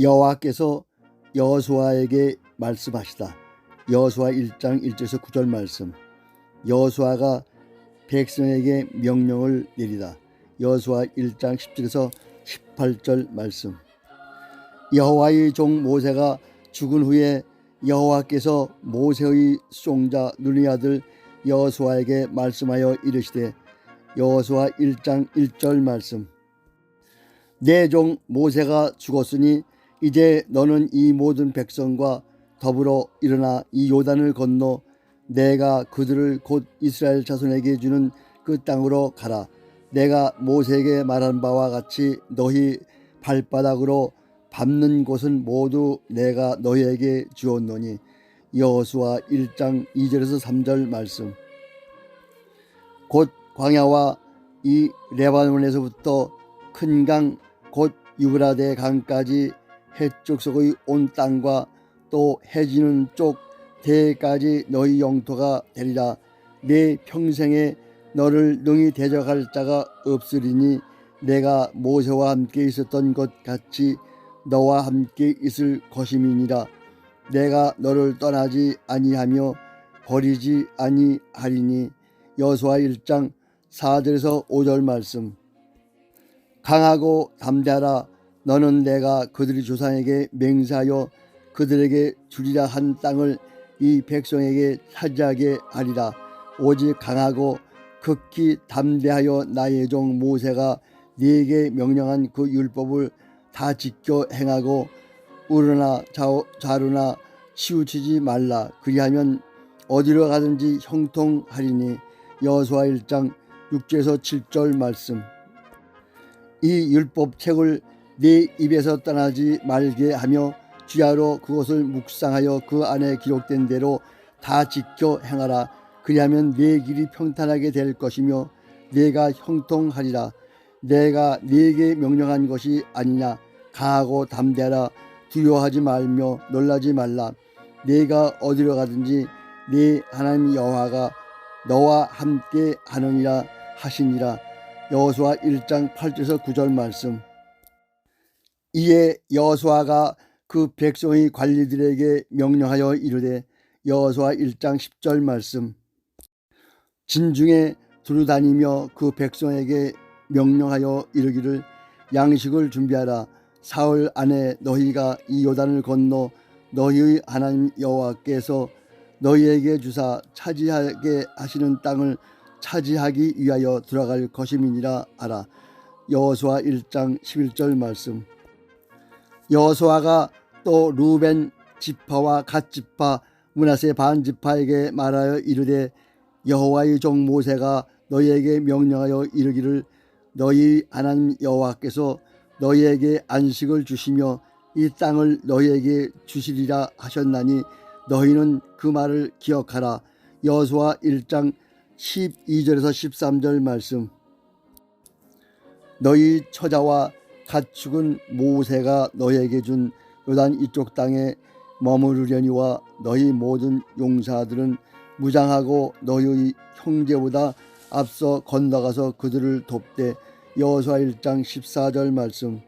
여호와께서 여호수아에게 말씀하시다. 여호수아 1장 1절에서 9절 말씀. 여호수아가 백성에게 명령을 내리다. 여호수아 1장 10절에서 18절 말씀. 여호와의 종 모세가 죽은 후에 여호와께서 모세의 수종자 눈의 아들 여호수아에게 말씀하여 이르시되 여호수아 1장 1절 말씀. 내 종 모세가 죽었으니 이제 너는 이 모든 백성과 더불어 일어나 이 요단을 건너 내가 그들을 곧 이스라엘 자손에게 주는 그 땅으로 가라. 내가 모세에게 말한 바와 같이 너희 발바닥으로 밟는 곳은 모두 내가 너희에게 주었노니 여호수아 1장 2절에서 3절 말씀. 곧 광야와 이 레바논에서부터 큰 강 곧 유브라데 강까지 해쪽 속의 온 땅과 또 해지는 쪽 대까지 너희 영토가 되리라. 내 평생에 너를 능히 대적할 자가 없으리니 내가 모세와 함께 있었던 것 같이 너와 함께 있을 것임이니라. 내가 너를 떠나지 아니하며 버리지 아니하리니 여수와 1장 4절에서 5절 말씀. 강하고 담대하라 너는 내가 그들의 조상에게 맹세하여 그들에게 주리라 한 땅을 이 백성에게 차지하게 하리라. 오직 강하고 극히 담대하여 나의 종 모세가 네게 명령한 그 율법을 다 지켜 행하고 우르나 좌루나 치우치지 말라. 그리하면 어디로 가든지 형통하리니 여호수아 1장 6절에서 7절 말씀. 이 율법책을 네 입에서 떠나지 말게 하며 주야로 그것을 묵상하여 그 안에 기록된 대로 다 지켜 행하라. 그리하면 네 길이 평탄하게 될 것이며 네가 형통하리라. 내가 네게 명령한 것이 아니냐. 강하고 담대하라. 두려워하지 말며 놀라지 말라. 네가 어디로 가든지 네 하나님 여호와가 너와 함께 하느니라 하시니라. 여호수아 1장 8절에서 9절 말씀 이에 여호수아가 그 백성의 관리들에게 명령하여 이르되 여호수아 1장 10절 말씀. 진중에 두루다니며 그 백성에게 명령하여 이르기를 양식을 준비하라. 사흘 안에 너희가 이 요단을 건너 너희의 하나님 여호와께서 너희에게 주사 차지하게 하시는 땅을 차지하기 위하여 들어갈 것임이니라 하라. 여호수아 1장 11절 말씀 여호수아가 또 루벤 지파와 갓 지파 문하세 반 지파에게 말하여 이르되 여호와의 종 모세가 너희에게 명령하여 이르기를 너희 하나님 여호와께서 너희에게 안식을 주시며 이 땅을 너희에게 주시리라 하셨나니 너희는 그 말을 기억하라. 여호수아 1장 12절에서 13절 말씀. 너희 처자와 가축은 모세가 너희에게 준 요단 이쪽 땅에 머무르려니와 너희 모든 용사들은 무장하고 너희의 형제보다 앞서 건너가서 그들을 돕되 여호수아 1장 14절 말씀.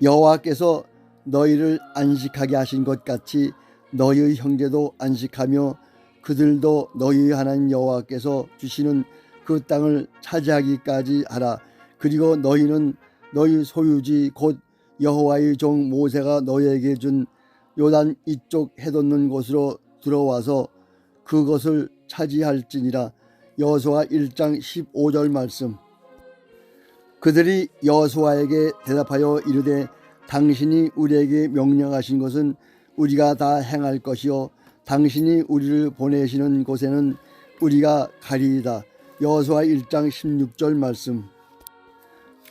여호와께서 너희를 안식하게 하신 것 같이 너희의 형제도 안식하며 그들도 너희 하나님 여호와께서 주시는 그 땅을 차지하기까지 하라. 그리고 너희는 너희 소유지 곧 여호와의 종 모세가 너희에게 준 요단 이쪽 해돋는 곳으로 들어와서 그것을 차지할지니라. 여호수아 1장 15절 말씀. 그들이 여호수아에게 대답하여 이르되 당신이 우리에게 명령하신 것은 우리가 다 행할 것이요 당신이 우리를 보내시는 곳에는 우리가 가리이다. 여호수아 1장 16절 말씀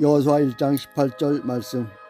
여호수아 1장 18절 말씀. 아